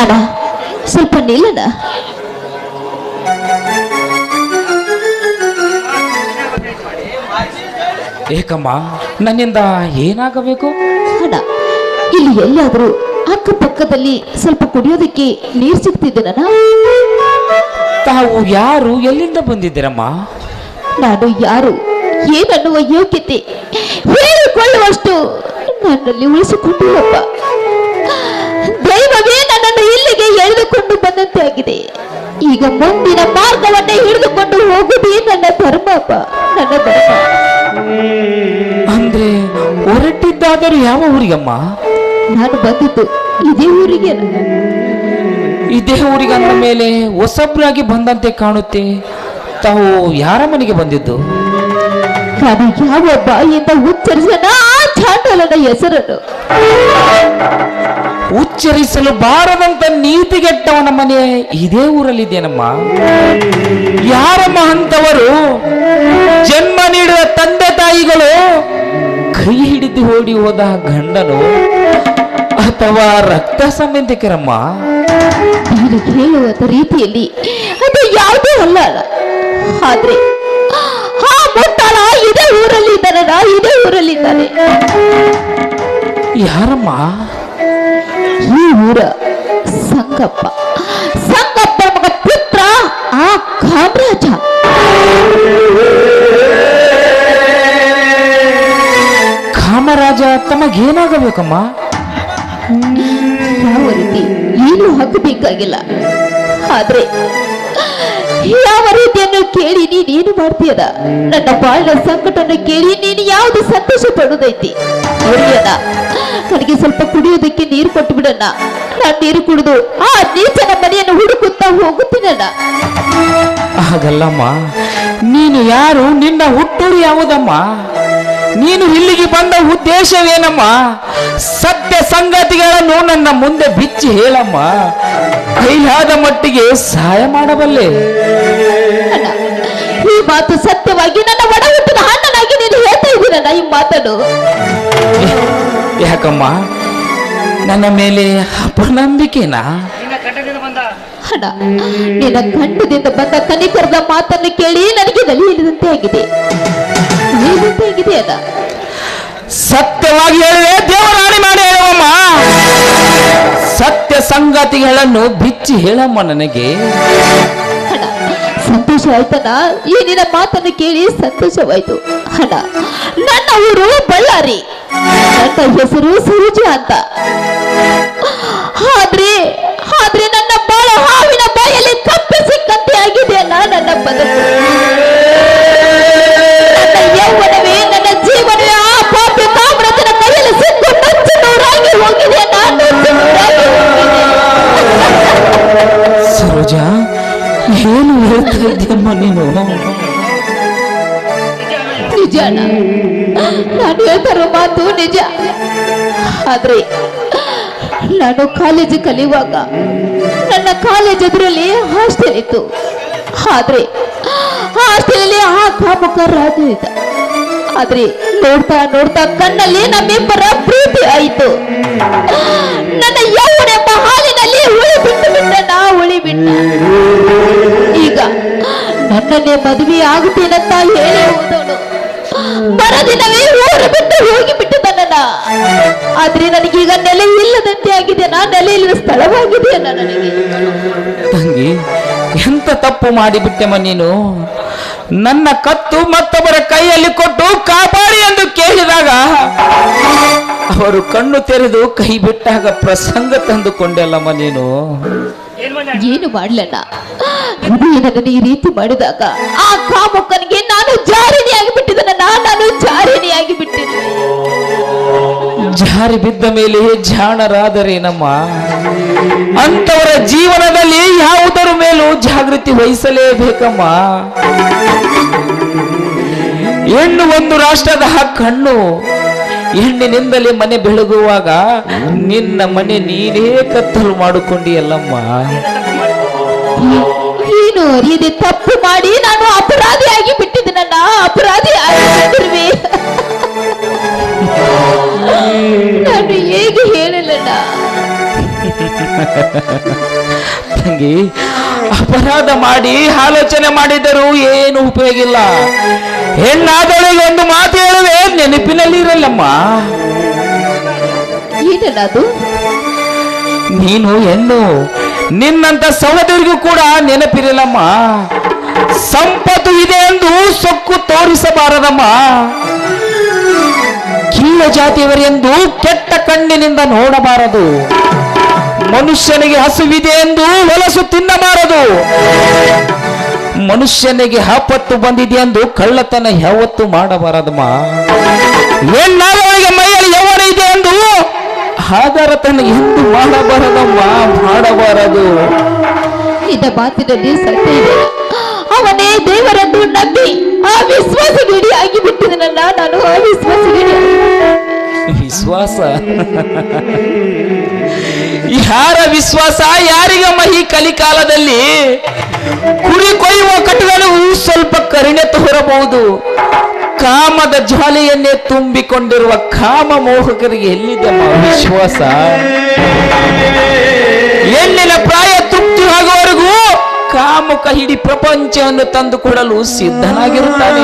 ಅಣ್ಣ ಸ್ವಲ್ಪ ನಿಲ್ಲಣ ಏಕಮ್ಮ ನನ್ನಿಂದ ಏನಾಗಬೇಕು? ಅಣ್ಣ ಇಲ್ಲಿ ಎಲ್ಲಾದರೂ ಅಕ್ಕಪಕ್ಕದಲ್ಲಿ ಸ್ವಲ್ಪ ಕುಡಿಯೋದಕ್ಕೆ ನೀರು ಸಿಗ್ತಿದ್ದೇನ ತಾವು ಯಾರು? ಎಲ್ಲಿಂದ ಬಂದಿದ್ದೀರಮ್ಮ? ನಾನು ಯಾರು? ಏನನ್ನುವ ಯೋಗ್ಯತೆ? ಹೇಳಿಕೊಳ್ಳುವಷ್ಟು ನನ್ನಲ್ಲಿ ಉಳಿಸಿಕೊಂಡಿಲ್ಲಪ್ಪ. ದೈವವೇ ನನ್ನನ್ನು ಇಲ್ಲಿಗೆ ಎಳೆದುಕೊಂಡು ಬಂದಂತೆ ಆಗಿದೆ. ಈಗ ಮುಂದಿನ ಮಾರ್ಗವನ್ನೇ ಹಿಡಿದುಕೊಂಡು ಹೋಗುದೇ ನನ್ನ ಧರ್ಮಪ್ಪ ನನ್ನ ಧರ್ಮ. ಅಂದ್ರೆ ಹೊರಟಿದ್ದಾದರೂ ಯಾವ ಊರಿಗಮ್ಮ? ನಾನು ಬಂದಿದ್ದು ಇದೇ ಊರಿಗೆ. ಇದೇ ಊರಿಗೆ ಅಂದ ಮೇಲೆ ಹೊಸಬ್ರಾಗಿ ಬಂದಂತೆ ಕಾಣುತ್ತೆ. ತಾವು ಯಾರ ಮನೆಗೆ ಬಂದಿದ್ದು? ನಾನು ಯಾವ ಬಾಯಿಯಿಂದ ಉಚ್ಚರಿಸನ ಆ ಚಾಂಡಲನ ಹೆಸರನ್ನು. ಉಚ್ಚರಿಸಲು ಬಾರದಂತ ನೀತಿಗೆಟ್ಟವನ ಮನೆ ಇದೇ ಊರಲ್ಲಿದ್ದೇನಮ್ಮ? ಯಾರಮ್ಮ ಅಂತವರು ಜನ್ಮ ನೀಡಿದ ತಂದೆ ತಾಯಿಗಳು ಕೈ ಹಿಡಿದು ಓಡಿ ಹೋದ ಗಂಡನು ಅಥವಾ ರಕ್ತ ಸಂಬಂಧಿಕರಮ್ಮ? ನೀನು ಹೇಳುವ ರೀತಿಯಲ್ಲಿ ಅದು ಯಾವುದೇ ಅಲ್ಲ. ಆದ್ರೆ ಆ ಮುಟ್ಟಾಳ ಇದೇ ಊರಲ್ಲಿ ಇದ್ದಾನಲ್ಲ ಇದೇ ಊರಲ್ಲಿ ಇದ್ದಾನೆ. ಯಾರಮ್ಮ? ಈ ಊರ ಸಂಗಪ್ಪ. ಸಂಗಪ್ಪ ಮಗ ಪುತ್ರ ಆ ಕಾಮರಾಜ. ಕಾಮರಾಜ ತಮಗೇನಾಗಬೇಕಮ್ಮ? ಯಾವ ರೀತಿ ಏನು ಹಾಕಬೇಕಾಗಿಲ್ಲ. ಆದ್ರೆ ಯಾವ ರೀತಿಯನ್ನು ಕೇಳಿ ನೀನೇನು ಮಾಡ್ತೀಯದ? ನನ್ನ ಬಾಳಿನ ಸಂಕಟನ್ನು ಕೇಳಿ ನೀನು ಯಾವುದು ಸಂತೋಷ ಪಡೋದೈತಿ? ನನಗೆ ಸ್ವಲ್ಪ ಕುಡಿಯೋದಕ್ಕೆ ನೀರು ಕೊಟ್ಟು ಬಿಡಣ್ಣ ನಾನು ನೀರು ಕುಡಿದು ಆ ನೀಚನ ಮನೆಯನ್ನು ಹುಡುಕುತ್ತಾ ಹೋಗುತ್ತೀನಣ್ಣ. ಹಾಗಲ್ಲಮ್ಮ, ನೀನು ಯಾರು? ನಿನ್ನ ಹುಟ್ಟೂರು ಯಾವುದಮ್ಮ? ನೀನು ಇಲ್ಲಿಗೆ ಬಂದ ಉದ್ದೇಶವೇನಮ್ಮ? ಸತ್ಯ ಸಂಗತಿಗಳನ್ನು ನನ್ನ ಮುಂದೆ ಬಿಚ್ಚಿ ಹೇಳಮ್ಮ. ಕೈಲಾದ ಮಟ್ಟಿಗೆ ಸಹಾಯ ಮಾಡಬಲ್ಲೆ. ಈ ಮಾತು ಸತ್ಯವಾಗಿ ನನ್ನ ಒಡ ಹುಟ್ಟಿದ ಅಣ್ಣನಾಗಿ ನೀನು ಹೇಳ್ತಾ ಇದ್ದೀರಲ್ಲ ಈ ಮಾತನ್ನು? ಯಾಕಮ್ಮ? ನನ್ನ ಮೇಲೆ ಅಪನಂಬಿಕೆನಾ? ನಿನ್ನ ಕಂಠದಿಂದ ಬಂದ? ಕನಿಕರದ ಮಾತನ್ನು ಕೇಳಿ ನನಗೆ ದಲಿಯಲಿದಂತೆ ಇಳಿದಂತೆ ಆಗಿದೆ. ಆಗಿದೆ ಅಣ್ಣ ಸತ್ಯವಾಗಿ ಹೇಳಿದೆ ದೇವರಾಣಿ ಮಾಡಿ ಹೇಳುವಮ್ಮ. ಸತ್ಯ ಸಂಗತಿಗಳನ್ನು ಬಿಚ್ಚಿ ಹೇಳಮ್ಮ ನನಗೆ. ಸಂತೋಷ ಆಯ್ತದ ಈ ನಿನ್ನ ಮಾತನ್ನು ಕೇಳಿ ಸಂತೋಷವಾಯ್ತು. ಹಣ ನನ್ನ ಊರು ಬಳ್ಳಾರಿ. ನನ್ನ ಹೆಸರು ಸೂಜಿ ಅಂತ. ಆದ್ರೆ ಆದ್ರೆ ನನ್ನ ಬಾಳ ಹಾವಿನ ಬಾಯಲ್ಲಿ ಕಪ್ಪೆ ಸಿಕ್ಕಂತೆ ಆಗಿದೆ ಅಲ್ಲ ನನ್ನ ಬದುಕು. ಸರೋಜ, ಏನು ಹೇಳ್ತಾ ಇದ್ದೀಯಮ್ಮ ನೀನು? ನಿಜ ಅಣ್ಣ. ನಾನು ಹೇಳ್ತಾರೋ ಮಾತು ನಿಜ. ಆದ್ರೆ ನಾನು ಕಾಲೇಜ್ ಕಲಿಯುವಾಗ ನನ್ನ ಕಾಲೇಜ್ ಅದರಲ್ಲಿ ಹಾಸ್ಟೆಲ್ ಇತ್ತು. ಆದ್ರೆ ಹಾಸ್ಟೆಲಲ್ಲಿ ಆ ಕಾಮುಕ ರಾಜ ಆದ್ರೆ ನೋಡ್ತಾ ನೋಡ್ತಾ ಕಣ್ಣಲ್ಲಿ ನಮ್ಮಿಬ್ಬರ ಪ್ರೀತಿ ಆಯಿತು. ನನ್ನ ಉಳಿ ಬಿಟ್ಟು ಬಿಟ್ಟ ನಾ ಉಳಿ ಬಿಟ್ಟ ಈಗ ನನ್ನನ್ನೇ ಮದುವೆ ಆಗುತ್ತೇನಂತ ಹೇಳಿ ಹೋದವನು ಮರದಿನವೇ ಊರು ಬಿಟ್ಟು ಹೋಗಿ ನನ್ನ ಆದ್ರೆ ನನಗೀಗ ನೆಲೆ ಇಲ್ಲದಂತೆ ಆಗಿದೆ. ನಾ ನೆಲೆ ಇಲ್ಲದ ಸ್ಥಳವಾಗಿದೆ ನನಗೆ ತಂಗಿ, ಎಂತ ತಪ್ಪು ಮಾಡಿಬಿಟ್ಟೆಮ್ಮ ನೀನು ನನ್ನ ಕತ್ತು ಮತ್ತೊಬ್ಬರ ಕೈಯಲ್ಲಿ ಕೊಟ್ಟು ಕಾಪಾಡಿ ಎಂದು ಕೇಳಿದಾಗ ಅವರು ಕಣ್ಣು ತೆರೆದು ಕೈ ಬಿಟ್ಟಾಗ ಪ್ರಸಂಗ ತಂದುಕೊಂಡೆಲ್ಲಮ್ಮ ನೀನು. ಏನು ಮಾಡ್ಲಣ್ಣ? ಈ ರೀತಿ ಮಾಡಿದಾಗ ಆ ಕಾಮಕ್ಕನಿಗೆ ನಾನು ಜಾರಿಣಿಯಾಗಿ ಬಿಟ್ಟಿದ್ದನ ನಾನು ಜಾರಿಣಿಯಾಗಿ ಬಿಟ್ಟಿದ್ದೆ ಜಾರಿ ಬಿದ್ದ ಮೇಲೆ ಜಾಣರಾದರೇನಮ್ಮ ಅಂತವರ ಜೀವನದಲ್ಲಿ ಯಾವುದರ ಮೇಲೂ ಜಾಗೃತಿ ವಹಿಸಲೇಬೇಕಮ್ಮ. ಹೆಣ್ಣು ಒಂದು ರಾಷ್ಟ್ರದ ಕಣ್ಣು ಹೆಣ್ಣಿನಿಂದಲೇ ಮನೆ ಬೆಳಗುವಾಗ ನಿನ್ನ ಮನೆ ನೀನೇ ಕತ್ತಲು ಮಾಡಿಕೊಂಡಿಯಲ್ಲಮ್ಮ. ಏನು ಅರಿಯದೆ ತಪ್ಪು ಮಾಡಿ ನಾನು ಅಪರಾಧಿಯಾಗಿ ನಾನು ಹೇಗೆ ತಂಗಿ ಅಪರಾಧ ಮಾಡಿ ಆಲೋಚನೆ ಮಾಡಿದರೂ ಏನು ಉಪಯೋಗ ಇಲ್ಲ ಹೆಣ್ಣಾದವಳಿಗೆ ಒಂದು ಮಾತು ಹೇಳುವೆ ನೆನಪಿನಲ್ಲಿ ಇರಲ್ಲಮ್ಮ ಅದು ನೀನು ಹೆಣ್ಣು ನಿನ್ನಂತ ಸಹೋದರಿಗೂ ಕೂಡ ನೆನಪಿರಲಮ್ಮ ಸಂಪತ್ತು ಇದೆ ಎಂದು ಸೊಕ್ಕು ತೋರಿಸಬಾರದಮ್ಮ. ಕೀಳ ಜಾತಿಯವರೆಂದು ಕೆಟ್ಟ ಕಣ್ಣಿನಿಂದ ನೋಡಬಾರದು. ಮನುಷ್ಯನಿಗೆ ಹಸುವಿದೆ ಎಂದು ಹೊಲಸು ತಿನ್ನಬಾರದು. ಮನುಷ್ಯನಿಗೆ ಆಪತ್ತು ಬಂದಿದೆ ಎಂದು ಕಳ್ಳತನ ಯಾವತ್ತು ಮಾಡಬಾರದಮ್ಮ ಹೆಣ್ಣಾದವಳಿಗೆ ಮೈಯಲ್ಲಿ ಯೌವನ ಇದೆ ಎಂದು ಆಧಾರ ತನ್ನ ಎಂದು ಮಾಡಬಾರದಮ್ಮ, ಮಾಡಬಾರದು. ಇದ ಮಾತಿನಲ್ಲಿ ಸತ್ಯ ಇದೆ. ಅವನೇ ದೇವರನ್ನು ನಂಬಿ ಆ ವಿಶ್ವಾಸ ಗಿಡಿ ಆಗಿಬಿಟ್ಟಿದೆ ಬಿಟ್ಟಿದನಲ್ಲ ನಾನು, ಆ ವಿಶ್ವಾಸ ವಿಶ್ವಾಸ? ಯಾರ ವಿಶ್ವಾಸ? ಯಾರಿಗಮ್ಮ ಈ ಕಲಿಕಾಲದಲ್ಲಿ? ಕುರಿ ಕೊಯ್ಯುವ ಕಟಗಳು ಸ್ವಲ್ಪ ಕರುಣೆ ತೋರಬಹುದು. ಕಾಮದ ಜ್ವಾಲೆಯನ್ನೇ ತುಂಬಿಕೊಂಡಿರುವ ಕಾಮ ಮೋಹಕರಿಗೆ ಎಲ್ಲಿದೆ ವಿಶ್ವಾಸ? ಹೆಣ್ಣಿನ ಪ್ರಾಯ ಕಾಮುಕ ಹಿಡಿ ಪ್ರಪಂಚವನ್ನು ತಂದುಕೊಡಲು ಸಿದ್ಧನಾಗಿರುತ್ತಾನೆ.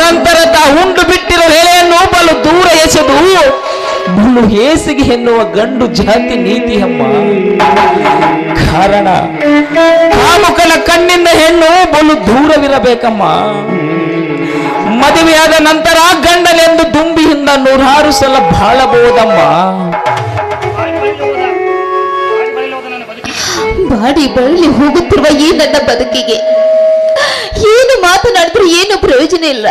ನಂತರ ತಾ ಉಂಡು ಬಿಟ್ಟಿರೋ ಎಲೆಯನ್ನು ಬಲು ದೂರ ಎಸೆದು ಬಲು ಹೇಸಿಗೆ ಎನ್ನುವ ಗಂಡು ಜಾತಿ ನೀತಿ ಅಮ್ಮ. ಕಾರಣ ಕಾಮುಕನ ಕಣ್ಣಿಂದ ಹೆಣ್ಣು ಬಲು ದೂರವಿರಬೇಕಮ್ಮ. ಮದುವೆಯಾದ ನಂತರ ಗಂಡನೆಂದು ದುಂಬಿಯಿಂದ ನೂರಾರು ಸಲ ಬಾಳಬಹುದಮ್ಮ. ಬಾಡಿ ಬಳಲಿ ಹೋಗುತ್ತಿರುವ ಈ ನನ್ನ ಬದುಕಿಗೆ. ಏನು ಮಾತನಾಡಿದ್ರು ಏನು ಪ್ರಯೋಜನ ಇಲ್ಲ.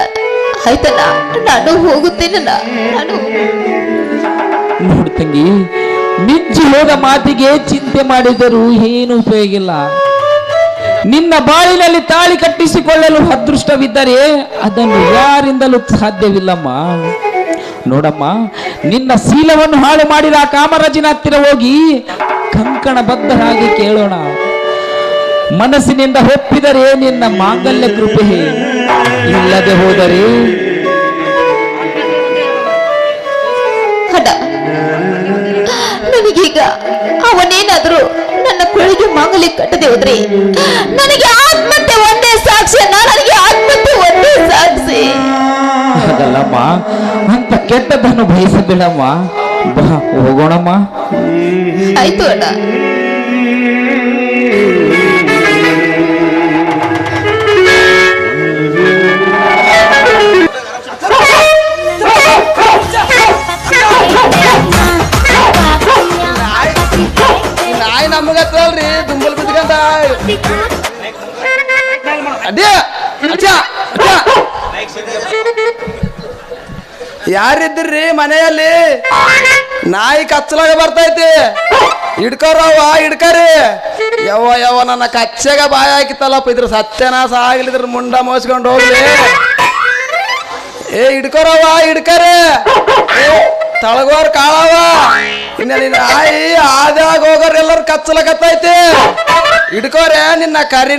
ಆಯ್ತಲ್ಲ ನಾನು ಹೋಗುತ್ತೇನಲ್ಲ ನಾನು ನೋಡು ತಂಗಿ, ಮಿಂಚಿ ಹೋದ ಮಾತಿಗೆ ಚಿಂತೆ ಮಾಡಿದರೂ ಏನು ಉಪಯೋಗ ಇಲ್ಲ. ನಿನ್ನ ಬಾಳಿನಲ್ಲಿ ತಾಳಿ ಕಟ್ಟಿಸಿಕೊಳ್ಳಲು ಅದೃಷ್ಟವಿದ್ದರೆ ಅದನ್ನು ಯಾರಿಂದಲೂ ಸಾಧ್ಯವಿಲ್ಲಮ್ಮ. ನೋಡಮ್ಮ, ನಿನ್ನ ಶೀಲವನ್ನು ಹಾಳು ಮಾಡಿದ ಕಾಮರಾಜಿನ ಹತ್ತಿರ ಹೋಗಿ ಕಂಕಣ ಬದ್ಧರಾಗಿ ಕೇಳೋಣ. ಮನಸ್ಸಿನಿಂದ ಒಪ್ಪಿದರೆ ನಿನ್ನ ಮಾಂಗಲ್ಯ ಕೃಪೆ. ಇಲ್ಲದೆ ಹೋದರೆ? ನನಗೀಗ ಅವನೇನಾದರೂ ನನ್ನ ಕೊಳಿಗೆ ಮಾಂಗಲ್ಯ ಕಟ್ಟದೆ ಹೋದ್ರೆ ನನಗೆ ಆತ್ಮಹತ್ಯೆ ಒಂದೇ ಸಾಕ್ಷಿ ನನಗೆ ಆತ್ಮಹತ್ಯೆ ಒಂದೇ ಸಾಕ್ಷಿ ಅದಲ್ಲಮ್ಮ ಅಂತ ಕೆಟ್ಟದನ್ನು ಬಯಸಬೇಡಮ್ಮ. ಬಾ ಹೋಗೋಣಮ್ಮ. ಆಯ್ತು ಅಣ್ಣ. ನಾಯಿ ನಮಗತ್ತಲ್ರಿ ದುಂಬಲ್ ಬಿದ್ಕಂತ ಅಡ್ಡಿ ಯಾರಿದ್ರಿ ಮನೆಯಲ್ಲಿ? ನಾಯಿ ಕಚ್ಚಲಾಗ ಬರ್ತೈತಿ. ಹಿಡ್ಕೋರವ್ವ, ಹಿಡ್ಕರಿ. ಯವ್ವ ಯವ್ವ, ನನ್ನ ಕಚ್ಚೆಗ ಬಾಯ ಹಾಕಿತ್ತಲ್ಲಪ್ಪ, ಇದ್ರ ಸತ್ಯನಾಶ ಆಗ್ಲಿದ್ರ ಮುಂಡ ಮೋಸ್ಕೊಂಡು ಹೋಗ್ಲಿ. ಏ, ಹಿಡ್ಕೋರವ್ವ, ಹಿಡ್ಕರಿ. ತಳಗೋರ್ ಕಾಳವ ಇನ್ನ ನಾಯಿ ಆದಾಗ ಹೋಗೋರ್ ಎಲ್ಲರೂ ಕಚ್ಚಲಕತ್ತೈತಿ. ಹಿಡ್ಕೋರೆ, ನಿನ್ನ ಕರಿ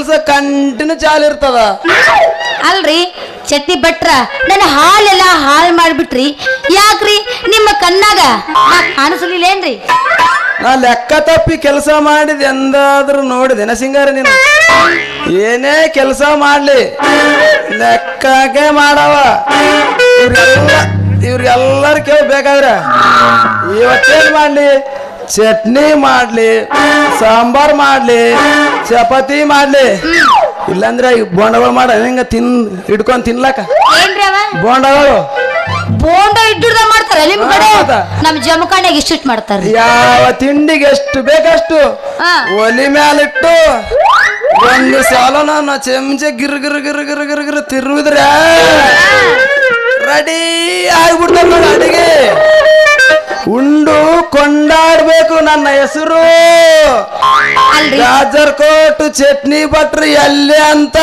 ಕೆಲಸ ಕಂಟಿನ್ಯೂ ಚಾಲು ಇರ್ತದ. ಅಲ್ರಿ ಚಟ್ನಿ ಭಟ್ರ ನನ್ನ ಹಾಲೆಲ್ಲ ಹಾಳು ಮಾಡ್ಬಿಟ್ರಿ. ಯಾಕ್ರಿ ನಿಮ್ಮ ಕಣ್ಣಾಗ ಕಾಣಿಸ್ಲಿಲ್ಲೇನ್ರಿ? ನಾ ಲೆಕ್ಕ ತಪ್ಪಿ ಕೆಲಸ ಮಾಡಿದ ಎಂದಾದ್ರೂ ನೋಡಿದೆನ ಸಿಂಗಾರ ನೀನು. ಏನೇ ಕೆಲಸ ಮಾಡ್ಲಿ ಲೆಕ್ಕಕ್ಕೆ ಮಾಡವ. ಇವ್ರೆಲ್ಲ ಇವ್ರಿಗೆಲ್ಲರೂ ಕೇಳ್ಬೇಕಾದ್ರೆ ಇವತ್ತೇನ್ ಮಾಡ್ಲಿ ಚಟ್ನಿ ಮಾಡ್ಲಿ ಸಾಂಬಾರ್ ಮಾಡ್ಲಿ ಚಪಾತಿ ಮಾಡ್ಲಿ. ಇಲ್ಲಾಂದ್ರೆ ಈ ಬೋಂಡಗಳು ಮಾಡ. ಹೆಂಗ ತಿನ್ ಹಿಡ್ಕೊಂಡ್ ತಿನ್ಲಕ್ಕ? ಏನ್ರಿ ಅವ? ಬೋಂಡಗಳು. ಬೋಂಡ ಇಡ್ಡುದ ಮಾಡ್ತಾರೆ ನಿಮ್ ಕಡೆ? ಹೌದಾ? ನಮ್ ಜಮಖಾನ್ಯಾಗ ಇಷ್ಟಿಟ್ ಮಾಡ್ತಾರ್ರಿ. ಯಾವ ತಿಂಡಿಗೆ ಎಷ್ಟು ಬೇಕಷ್ಟು? ಹಾ. ಒಲಿ ಮ್ಯಾಲಿಟ್ಟು. ಒಂದು ಸಾಲ ನಾನು ಚೆಂಚೆ ಗಿರ್ ಗಿರ್ ಗಿರ್ ಗಿರ್ ಗಿರ್ ಗಿರ್ ತಿರುವಿದ್ರೆ. ರೆಡಿ ಆಗ್ಬಿಡ್ತಾರೆ ನೋಡಿ ಅಡಿಗೆ. ಉಂಡು ಕೊಂಡಾಡ್ಬೇಕು ನನ್ನ ಹೆಸರು. ಅಲ್ರಿ. ಗಾಜರ್ ಕೋಟ್ ಚಟ್ನಿ ಭಟ್ರು ಎಲ್ಲಿ ಅಂತ.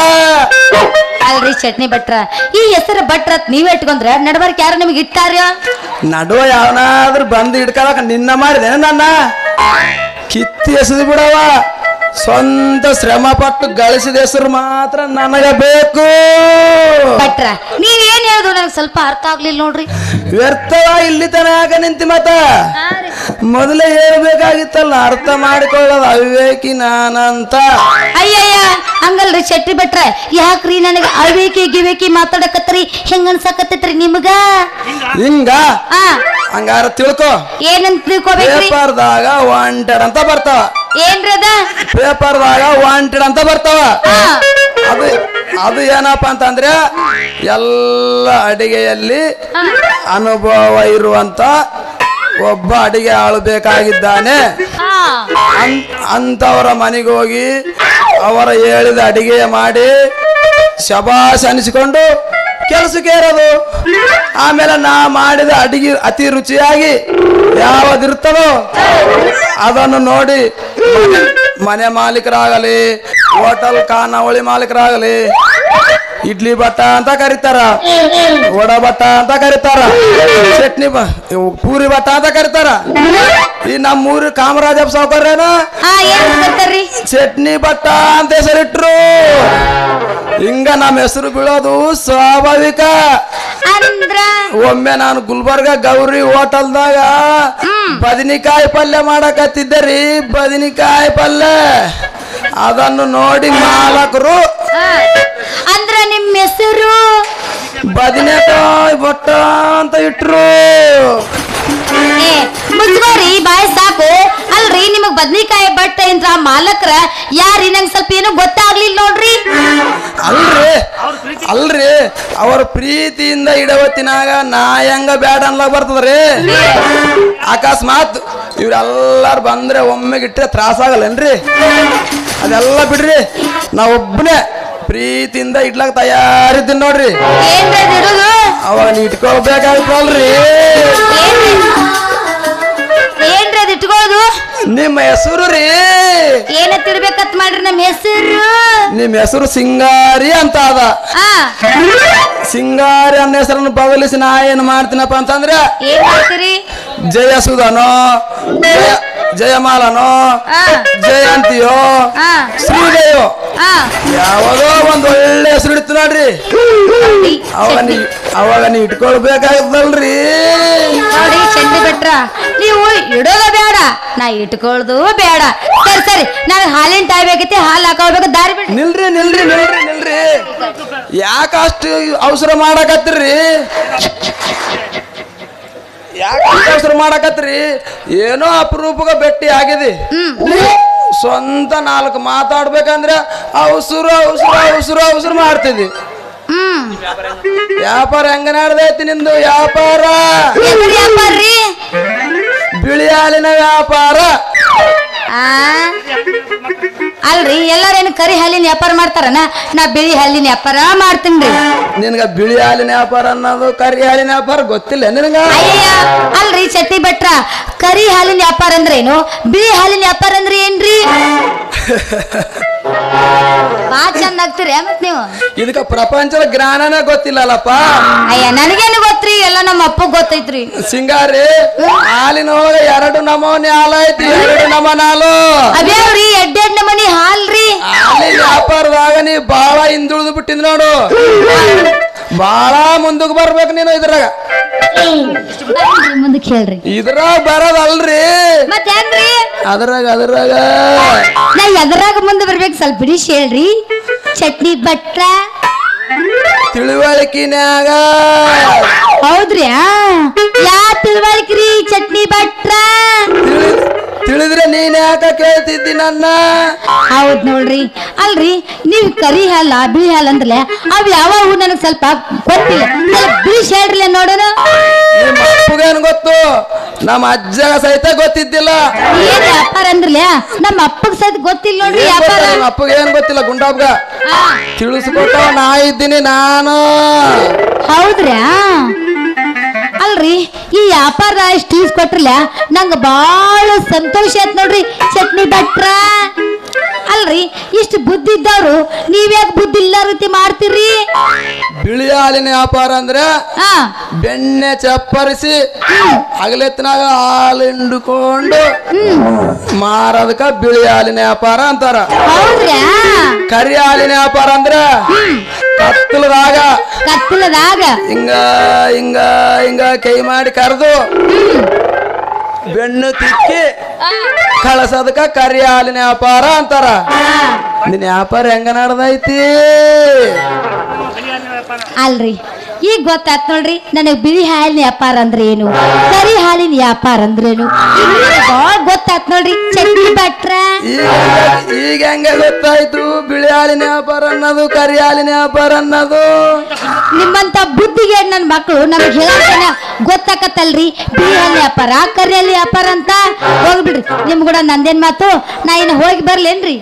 ಅಲ್ರಿ ಚಟ್ನಿ ಭಟ್ರ. ಈ ಹೆಸರು ಭಟ್ರ ನೀವೇ ಇಟ್ಕೊಂಡ್ರೆ ನಡಬರ್ಕ್ ಯಾರು ನಿಮ್ಗೆ ಇಟ್ಟಾರ್ಯ? ನಡುವ ಯಾವನಾದ್ರೂ ಬಂದು ಹಿಡ್ಕೊಳಕ ನಿನ್ನ ಮಾಡಿದೆ ನನ್ನ. ಕಿತ್ತಿ ಎಸೆದು ಬಿಡವ ಸ್ವಂತ ಶ್ರಮ ಪಟ್ಟು ಗಳಿಸಿದ ಹೆಸರು ಮಾತ್ರ ನನಗೆ ಬೇಕು. ಭಟ್ರ ನೀವೇನ್ ಏನ್ ಹೇಳುದು? ನನಗೆ ಸ್ವಲ್ಪ ಅರ್ಥ ಆಗ್ಲಿಲ್ಲ ನೋಡ್ರಿ. ವ್ಯರ್ಥವ ಇಲ್ಲಿ ತನ ಆಗ ನಿಂತಿ ಮತ ಮೊದಲೇ ಹೇಳ್ಬೇಕಾಗಿತ್ತಲ್ಲ ಅರ್ಥ ಮಾಡಿಕೊಳ್ಳೋದು ಅವಿವೇಕಿ ನಾನಂತ. ಅಯ್ಯಯ್ಯ ಹಂಗಲ್ರಿ ಶೆಟ್ಟಿ ಭಟ್ರ. ಯಾಕ್ರಿ ನನಗೆ ಅವಿವೇಕಿ ಗಿವೇಕಿ ಮಾತಾಡಕತ್ತರಿ ಹೆಂಗ ಅನ್ಸಕತ್ತೈತ್ರಿ ನಿಮ್ಗ? ಹಿಂಗ? ಆ ಹಂಗಾರ ತಿಳ್ಕೊ. ಏನಂತ ತಿಳ್ಕೊಬೇಕ್ರಿ? ಪೇಪರ್ದಾಗ ವಾಂಟೆಡ್ ಅಂತ ಬರ್ತಾವ. ಅದ? ಪೇಪರ್ದಾಗ ವಾಂಟೆಡ್ ಅಂತ ಬರ್ತಾವ. ಅದು ಅದು ಏನಪ್ಪ ಅಂತಂದ್ರೆ ಎಲ್ಲ ಅಡಿಗೆಯಲ್ಲಿ ಅನುಭವ ಇರುವಂತ ಒಬ್ಬ ಅಡಿಗೆ ಆಳು ಬೇಕಾಗಿದ್ದಾನೆ. ಅಂತವರ ಮನೆಗೆ ಹೋಗಿ ಅವರ ಹೇಳಿದ ಅಡಿಗೆ ಮಾಡಿ ಶಬಾಷ್ ಅನಿಸಿಕೊಂಡು ಕೆಲಸಕ್ಕೆ ಇರೋದು ಆಮೇಲೆ ನಾ ಮಾಡಿದ ಅಡಿಗೆ ಅತಿ ರುಚಿಯಾಗಿ ಯಾವದಿರ್ತದೋ ಅದನ್ನು ನೋಡಿ ಮನೆ ಮಾಲೀಕರಾಗಲಿ ಹೋಟೆಲ್ ಖಾನಾವಳಿ ಮಾಲೀಕರಾಗಲಿ ಇಡ್ಲಿ ಭಟ್ಟ ಅಂತ ಕರೀತಾರ ವಡ ಭಟ್ಟ ಅಂತ ಕರೀತಾರ ಚಟ್ನಿ ಪೂರಿ ಭಟ್ಟ ಅಂತ ಕರೀತಾರ. ಈ ನಮ್ಮೂರು ಕಾಮರಾಜಪ್ಪ ಸಾವುಕಾರೇನ ಚಟ್ನಿ ಭಟ್ಟ ಅಂತ ಹೆಸರಿಟ್ರು. ಹಿಂಗ ನಮ್ಮ ಹೆಸರು ಬೀಳೋದು ಸ್ವಾಭಾವಿಕ. ಅಂದ್ರ ಒಮ್ಮೆ ನಾನು ಗುಲ್ಬರ್ಗ ಗೌರಿ ಹೋಟೆಲ್ದಾಗ ಬದನಿಕಾಯಿ ಪಲ್ಯ ಮಾಡಕತ್ತಿದ್ದೆ ರೀ ಬದನಿಕಾಯಿ ಪಲ್ಯ. ಅದನ್ನು ನೋಡಿ ಮಾಲಕರು ಅಂದ್ರ ನಿಮ್ ಹೆಸರು? ಬದನೆಕಾಯಿ ಬಟ್ಟ ಅಂತ ಇಟ್ರು. ಮುಚ್ಕೋರಿ ಬಾಯ್ ಸಾಕು. ಅಲ್ರಿ ನಿಮಗ್ ಬದ್ನಿಕಾಯಿ ಬಟ್ಟೆ ಅಂದ್ರ ಮಾಲಕ್ರ ಯಾರಿ? ನಂಗೆ ಸ್ವಲ್ಪ ಏನು ಗೊತ್ತಾಗ್ಲಿಲ್ಲ ನೋಡ್ರಿ. ಅಲ್ರಿ. ಅಲ್ರಿ ಅವ್ರ ಪ್ರೀತಿಯಿಂದ ಇಡವತ್ತಿನಾಗ ನಾ ಹೆಂಗ ಬ್ಯಾಡ ಅನ್ಲಾಗ ಬರ್ತದ್ರಿ? ಅಕಸ್ಮಾತ್ ಇವ್ರೆಲ್ಲಾರು ಬಂದ್ರೆ ಒಮ್ಮೆಗೆ ಇಟ್ಟರೆ ತ್ರಾಸ ಆಗಲ್ಲೇನ್ರಿ? ಅದೆಲ್ಲ ಬಿಡ್ರಿ ನಾ ಒಬ್ಬನೇ ಪ್ರೀತಿಯಿಂದ ಇಡ್ಲಾಕ ತಯಾರಿದ್ದೀನಿ ನೋಡ್ರಿ. ಅವಾಗ ನೀ ಇಟ್ಕೊಳ್ಬೇಕಾಗ್ತಲ್ರಿ ಏನ್ರಿ? ಏನ್ರಿ ಅದ್ ಇಟ್ಕೊಳ್ಳೋದು ನಿಮ್ಮ ಹೆಸರು ರೀ? ಏನಂತ ಇಡ್ಬೇಕತ್ ಮಾಡ್ರಿ ನಮ್ಮ ಹೆಸರು? ನಿಮ್ಮ ಹೆಸರು ಸಿಂಗಾರಿ ಅಂತ ಅದ. ಆ. ಸಿಂಗಾರಿ ಅನ್ನೋ ಹೆಸರನ್ನು ಬದಲಿಸಿ ನಾ ಏನ್ ಮಾಡ್ತೀನಪ್ಪ ಅಂತಂದ್ರೆ ಏನ್ ಮಾಡ್ತೀರಿ? ಜಯಸುಧನೋ ಜಯ ಜಯಮಾಲನೋ ಆ. ಜಯಂತಿಯೋ ಆ. ಆ. ಯಾವುದೋ ಒಂದ್ ಒಳ್ಳೆ ಹೆಸರು ಇಡ್ತು ನೋಡ್ರಿ. ನೋಡಿ ಅವಾಗ ನೀ ಅವಾಗ ನೀ ಇಟ್ಕೊಳ್ಬೇಕಾಗಲ್ರಿ ನೋಡಿ ಚಂಡಿ ಭಟ್ರ ನೀವು ಇಡೋದು ಬೇಡ. ನಾ ಇಟ್ಕೊಳ್ದು ಬೇಡ. ಸರಿ ಸರಿ. ನಾನು ಹಾಲಿನ ತಾಯ್ಬೇಕೈತಿ ಹಾಲು ಹಾಕೋಬೇಕು ದಾರಿ ನಿಲ್ರಿ ನಿಲ್ರಿ ನಿಲ್ರಿ ನಿಲ್ರಿ. ಯಾಕ ಅಷ್ಟು ಅವಸರ ಮಾಡಕತ್ತೀರಿ? ಯಾಕೆ ಅವಸರ ಮಾಡಕತ್ರಿ ಏನೋ ಅಪರೂಪಕ ಭೇಟಿ ಆಗಿದೆ. ಸ್ವಂತ ನಾಲ್ಕು ಮಾತಾಡ್ಬೇಕಂದ್ರೆ ಅವಸರ ಅವಸರ ಅವಸರ ಅವಸರ ಮಾಡ್ತಿದ್ವಿ ವ್ಯಾಪಾರ ಹೆಂಗ ನಡ್ದೈತಿ ನಿಂದು ವ್ಯಾಪಾರ? ಬಿಳಿ ಹಾಲಿನ ವ್ಯಾಪಾರ. ಆ? ಅಲ್ರಿ ಎಲ್ಲಾರೇನು ಕರಿ ಹಾಲಿನ ವ್ಯಾಪಾರ ಮಾಡ್ತಾರನ? ನಾ ಬಿಳಿ ಹಾಲಿನ ವ್ಯಾಪಾರ ಮಾಡ್ತೀನಿ ನಿನಗ ಬಿಳಿ ಹಾಲಿನ ವ್ಯಾಪಾರ ಅನ್ನೋದು ಕರಿ ಹಾಲಿನ ವ್ಯಾಪಾರ ಗೊತ್ತಿಲ್ಲ ನಿನಗ? ಅಯ್ಯಯ್ಯ ಅಲ್ರಿ ಚಟ್ಟಿ ಭಟ್ರ ಕರಿ ಹಾಲಿನ ವ್ಯಾಪಾರ ಅಂದ್ರೇನು? ಬಿಳಿ ಹಾಲಿನ ವ್ಯಾಪಾರ ಅಂದ್ರೆ ಏನ್ರಿ? ಬಾ ಆಗ್ತೀರಿ ಮತ್ ನೀವು? ಇದಕ್ಕ ಪ್ರಪಂಚದ ಜ್ಞಾನನ ಗೊತ್ತಿಲ್ಲಲ್ಲಪ್ಪ. ಅಯ್ಯ ನನಗೇನು ಗೊತ್ತ್ರಿ? ಎಲ್ಲ ನಮ್ಮ ಅಪ್ಪ ಗೊತ್ತೈತ್ರಿ. ಸಿಂಗಾರಿ ಹಾಲಿನ ಒಳಗ ಎರಡು ನಮೂನಿ ಹಾಲು ಐತಿ ಎರಡು ನಮನ ಹಾಲು ಅದೇವ್ರಿ ಎಡ್ಡೆಡ್ ನಮನಿ ಹಾಲ್ರಿ? ಹಾಲಿನ ವ್ಯಾಪಾರದಾಗ ನೀ ಬಾಳ ಹಿಂದುಳಿದು ಬಿಟ್ಟಿದ್ ನೋಡು. ಬಾಳ ಮುಂದಕ್ಕೆ ಬರ್ಬೇಕು ನೀನು ಇದ್ರಾಗ. ಮುಂದಕ್ಕೆ ಹೇಳ್ರಿ. ಇದ್ರಾಗ ಬರೋದಲ್ರಿ. ಮತ್ತೆ ಹೆಂಗ್ರಿ? ಅದ್ರಾಗ ಅದ್ರಾಗ. ನಾ ಎದ್ರಾಗ ಮುಂದೆ ಬರ್ಬೇಕು ಸ್ವಲ್ಪ ಬಿಡಿಸಿ ಹೇಳ್ರಿ ಚಟ್ನಿ ಭಟ್ರ? ತಿಳುವಳಿಕಿನಾಗ ಹೌದ್ರಿ? ಯಾ ತಿಳುವಳಿಕ್ರಿ ಚಟ್ನಿ ಭಟ್ರ? ತಿಳಿದ್ರೆ ನೀನ್ ಯಾಕ ಕೇಳ್ತಿದ್ದಿ ನನ್ನ. ಹೌದ್ ನೋಡ್ರಿ. ಅಲ್ರಿ ನೀವ್ ಕರಿ ಹಾಲ ಬಿಳಿ ಹಾಲ್ ಅಂದ್ರಲ್ಲ ಅವ್ ಯಾವ ನನಗ್ ಸ್ವಲ್ಪ ಗೊತ್ತಿಲ್ಲ. ಬಿಳಿ ಬಿಡಿಸಿ ಹೇಳ್ರಿ ನೋಡೋಣ. ಅಪ್ಪಗೇನ್ ಗೊತ್ತು? ನಮ್ಮ ಅಜ್ಜ ಸಹಿತ ಗೊತ್ತಿದ್ದಿಲ್ಲ. ಏನ್ ವ್ಯಾಪಾರ ಅಂದ್ರಲ್ಲ ನಮ್ಮ ಅಪ್ಪಗ್ ಸಹಿತ ಗೊತ್ತಿಲ್ಲ ನೋಡ್ರಿ ಏನ್ ವ್ಯಾಪಾರ. ನಿಮ್ಮ ಅಪ್ಪಗೆ ಏನ್ ಗೊತ್ತಿಲ್ಲ ಗುಂಡಾಬ್ಗ ಆ, ತಿಳಿಸ್ಕೊಟ್ಟವ ನಾ ಇದ್ದೀನಿ ನಾನು. ಹೌದ್ರಾ ಅಲ್ರಿ ಈ ವ್ಯಾಪಾರ ಯೂಸ್ ಕೊಟ್ರಲ್ಲ ನಂಗೆ ಬಹಳ ಸಂತೋಷ ಆಯ್ತು ನೋಡ್ರಿ ಚಟ್ನಿ ಭಟ್ರ ಅಲ್ರಿ ಇಷ್ಟು ಬುದ್ಧಿ ಇದ್ದವ್ರು ನೀವ್ಯಾಕೆ ಬುದ್ಧಿ ಇಲ್ಲ ರೀತಿ ಮಾಡ್ತೀರಿ? ಬಿಳಿ ಹಾಲಿನ ವ್ಯಾಪಾರ ಅಂದ್ರೆ ಹಾ. ಬೆಣ್ಣೆ ಚಪ್ಪರಿಸಿ ಹಗಲೆತ್ತಿನಾಗ ಹಾಲು ಹಿಂಡುಕೊಂಡು ಮಾರೋದಕ್ಕ ಬಿಳಿ ಹಾಲಿನ ವ್ಯಾಪಾರ ಅಂತಾರ. ಹೌದ್ರಾ ಕರಿ ಹಾಲಿನ ವ್ಯಾಪಾರ ಅಂದ್ರೆ ಕತ್ತಲದಾಗ. ಕತ್ತಲದಾಗ. ಹಿಂಗ ಹಿಂಗ ಹಿಂಗ ಕೈ ಮಾಡಿ ಕರೆದು ಬೆನ್ನು ತಿಕ್ಕಿ ಕಳಸದಕ್ಕ ಕರಿ ಹಾಲಿನ ವ್ಯಾಪಾರ ಅಂತಾರ. ನಿನ್ನ ವ್ಯಾಪಾರ ಹೆಂಗ ನಡ್ದೈತಿ? ಅಲ್ರಿ. ಈಗ ಗೊತ್ತಾತ್ ನೋಡ್ರಿ ನನಗೆ ಬಿಳಿ ಹಾಲಿನ ವ್ಯಾಪಾರ ಅಂದ್ರೆ ಏನು ಕರಿ ಹಾಲಿನ ವ್ಯಾಪಾರ ಅಂದ್ರೇನು? ಬಹಳ ಗೊತ್ತಾತ್ ನೋಡ್ರಿ ಚಟ್ನಿ ಭಟ್ರ? ಈಗ ಈಗ ಹೆಂಗ ಗೊತ್ತಾಯ್ತು? ಬಿಳಿ ಹಾಲಿನ ವ್ಯಾಪಾರ ಅನ್ನೋದು ಕರಿ ಹಾಲಿನ ವ್ಯಾಪಾರ ಅನ್ನೋದು? ನಿಮ್ಮಂತ ಬುದ್ಧಿಗೆ ನನ್ನ ಮಕ್ಕಳು ನಮ್ಗೆ ಹೇಳ ಗೊತ್ತಾಕತ್ತಲ್ರಿ? ಬಿಳಿ ಹಾಲಿನ ವ್ಯಾಪಾರ ಕರಿ ಹಾಲಿನ ವ್ಯಾಪಾರ ಅಂತ? ಹೋಗ್ಬಿಡ್ರಿ ನಿಮ್ ಕೂಡ ನಂದೇನ್ ಮಾತು? ನಾ ಇನ್ನು ಹೋಗಿ ಬರ್ಲೇನ್ರಿ?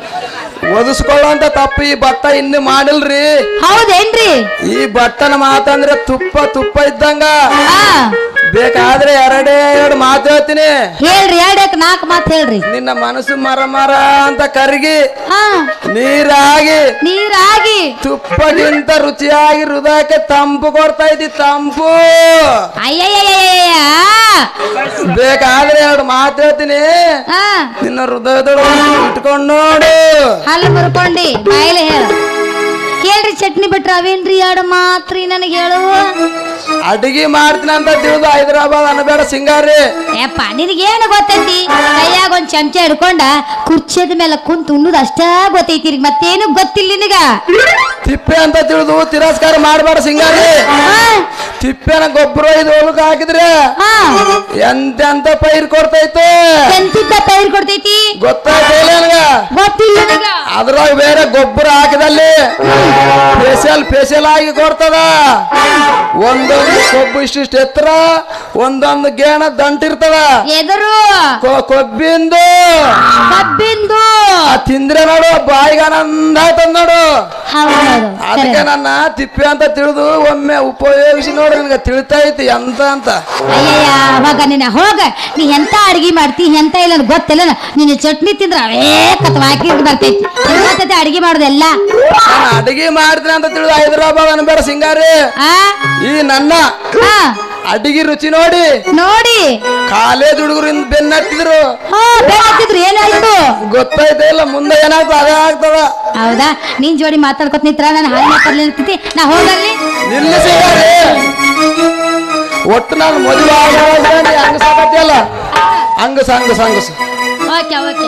ಒದಿಸ್ಕೊಳ್ಳೋಂತ ತಪ್ಪು ಈ ಭತ್ತ ಇನ್ನು ಮಾಡಿಲ್ರಿ. ಹೌದೇನ್ರಿ? ಈ ಭತ್ತನ ಮಾತಂದ್ರೆ ತುಪ್ಪ ತುಪ್ಪ ಇದ್ದಂಗ. ಆ ಬೇಕಾದ್ರೆ ಎರಡೇ ಎರಡು ಮಾತು ಹೇಳ್ತೀನಿ. ಹೇಳ್ರಿ ಎರಡಕ್ ನಾಲ್ಕು ಮಾತು ಹೇಳ್ರಿ. ನಿನ್ನ ಮನಸ್ಸು ಮರ ಮರ ಅಂತ ಕರಗಿ ಹಾ. ನೀರಾಗಿ ನೀರಾಗಿ. ತುಪ್ಪದಿಂದ ರುಚಿಯಾಗಿ ಹೃದಯಕ್ಕೆ ತಂಪು ಕೊಡ್ತಾ ಇದ್ದಿ ತಂಪು. ಅಯ್ಯ ಬೇಕಾದ್ರೆ ಎರಡು ಮಾತು ಹೇಳ್ತೀನಿ. ಹಾ. ನಿನ್ನ ಹೃದಯದೊಳಗೆ ಇಟ್ಕೊಂಡು ನೋಡು. ಹಲ್ಲು ಮುರ್ಕೊಂಡಿ ಬಾಯಿಲೆ ಹೇಳು ಹೇಳ್ರಿ ಚಟ್ನಿ ಬಿಟ್ರ ಅವೇನ್ರಿ ಎರಡು ಮಾತ್ರಿ ನನಗೆ ಹೇಳು. ಅಡಿಗೆ ಮಾಡ್ತೀನಿ ಅಂತ ತಿಳಿದು ಹೈದರಾಬಾದ್ ಅನ್ನಬೇಡ ಸಿಂಗಾರಿ. ಏಪ್ಪ ನಿನಗೇನು ಗೊತ್ತೈತಿ? ಕೈಯಾಗ ಒಂದ್ ಚಮಚ ಹಿಡ್ಕೊಂಡ ಕುರ್ಚಿದ ಮೇಲೆ ಕುಂತು ಉಣ್ಣುದು ಅಷ್ಟೇ ಗೊತ್ತೈತಿ ನಿನಗ್ ಮತ್ತೇನು ಗೊತ್ತಿಲ್ಲ ನಿನಗ? ತಿಪ್ಪೆ ಅಂತ ತಿಳಿದು ತಿರಸ್ಕಾರ ಮಾಡಬೇಡ ಸಿಂಗಾರಿ? ತಿಪ್ಪೆನ ಗೊಬ್ಬರ ಇದು ಹೊಲಕ್ಕೆ ಹಾಕಿದ್ರೆ ಹಾ. ಎಂತೆಂತ ಪೈರ್ ಕೊಡ್ತೈತೆ? ಎಂತಿದ್ದ ಪೈರ್ ಕೊಡ್ತೈತಿ? ಗೊತ್ತಾಗ್ತಿಲ್ಲ ನನಗ? ಗೊತ್ತಿಲ್ಲ ನಿನಗ. ಅದ್ರಾಗ ಬೇರೆ ಗೊಬ್ಬರ ಹಾಕಿದಲ್ಲಿ. ಫೇಶಿಯಲ್ ಫೇಶಿಯಲ್ ಆಗಿ ಕೊಡ್ತದ. ಒಂದೊಂದು ಕೊಬ್ಬು ಇಷ್ಟಿಷ್ಟು ಎತ್ತರ ಒಂದೊಂದು ಗೇಣ ದಂಟಿರ್ತದ. ಎದುರು. ಕೊಬ್ಬಿಂದು. ಕಬ್ಬಿಂದು. ಆ ತಿಂದ್ರೆ ನೋಡು ಬಾಯಿಗೆ ಆನಂದ ಆಯ್ತದ ನೋಡು. ಅದಕ್ಕೆ ನನ್ನ ತಿಪ್ಪೆ ಅಂತ ತಿಳಿದು ಒಮ್ಮೆ ಉಪಯೋಗಿಸಿ ನೋಡು ನಿನಗೆ ಐತಿ ಎಂತ ಅಂತ. ಅಯ್ಯಯ್ಯ ಹೋಗ ನಿನ್ನ ಹೋಗ. ನೀ ಎಂತ ಅಡಿಗೆ ಮಾಡ್ತಿ ಎಂತ ಇಲ್ಲ ನನಗ್ ಗೊತ್ತಿಲ್ಲ. ನಿನ್ನ ಚಟ್ನಿ ತಿಂದ್ರೆ ಅವೇ ಕತ್ ಹಾಕಿ ಬರ್ತೈತಿ. ಅಡಿಗೆ ಮಾಡೋದೆಲ್ಲ. ನಾನು ಅಡಿಗೆ ಮಾಡ್ತೀನಿ ಅಂತ ತಿಳಿದು ಹೈದರಾಬಾದ್ ಅನ್ಬೇಡ ಸಿಂಗಾರಿ. ಆ? ಈ ನನ್ನ ಆ, ಅಡಿಗೆ ರುಚಿ ನೋಡಿ. ನೋಡಿ. ಕಾಲೇಜ್ ಹುಡುಗರಿಂದ ಬೆನ್ನತ್ತಿದ್ರು ಹಾ ಬೇಕಿದ್ರು ಏನಾಯ್ತು ಗೊತ್ತೈತೆ ಇಲ್ಲ ಮುಂದೆ ಏನಾಗ್ತದ ಅದೇ ಆಗ್ತದ. ಹೌದಾ? ನೀನ್ ಜೋಡಿ ಮಾತಾಡ್ಕೊತ ನಿಂತ್ರ ನಾನು ಪರ್ಲಿ ಇರ್ತಿದ್ದೆ. ನಾ ಹೋಗಲ್ಲಿ. ಸಿಂಗಾರಿ. ಒಟ್ಟು ನಾನು ಮದುವೆ ಆಗೋದ್ರೆ ಹಂಗ ಸಾಕತ್ತಿಯಲ್ಲ ಹಂಗಸ ಹಂಗಸ ಹಂಗಸ. Okay okay.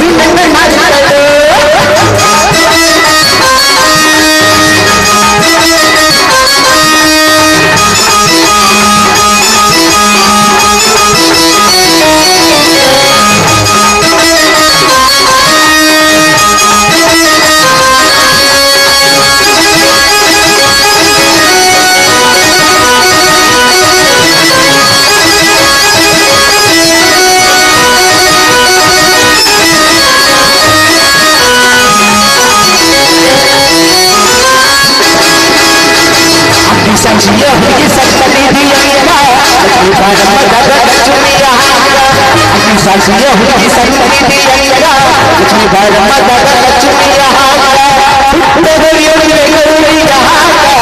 Thank you. साक्षियों हुई संतरी भी अंगरा लक्ष्मी बाई माता लक्ष्मी यहाँ का नगर योग में गौरी यहाँ का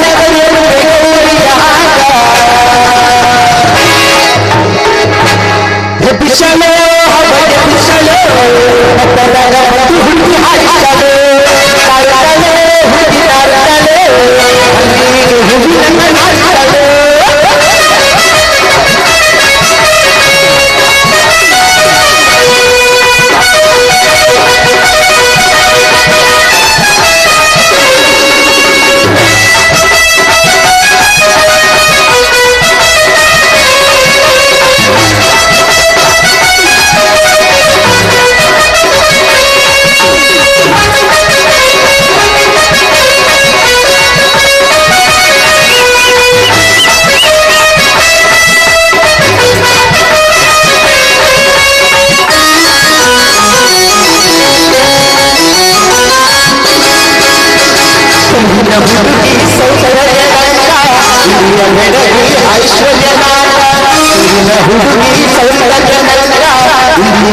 नगर योग में गौरी यहाँ का हे पिछलो हम पिछलो पता लगा तू हुई हाई का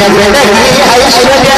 Ahí, ahí, ahí,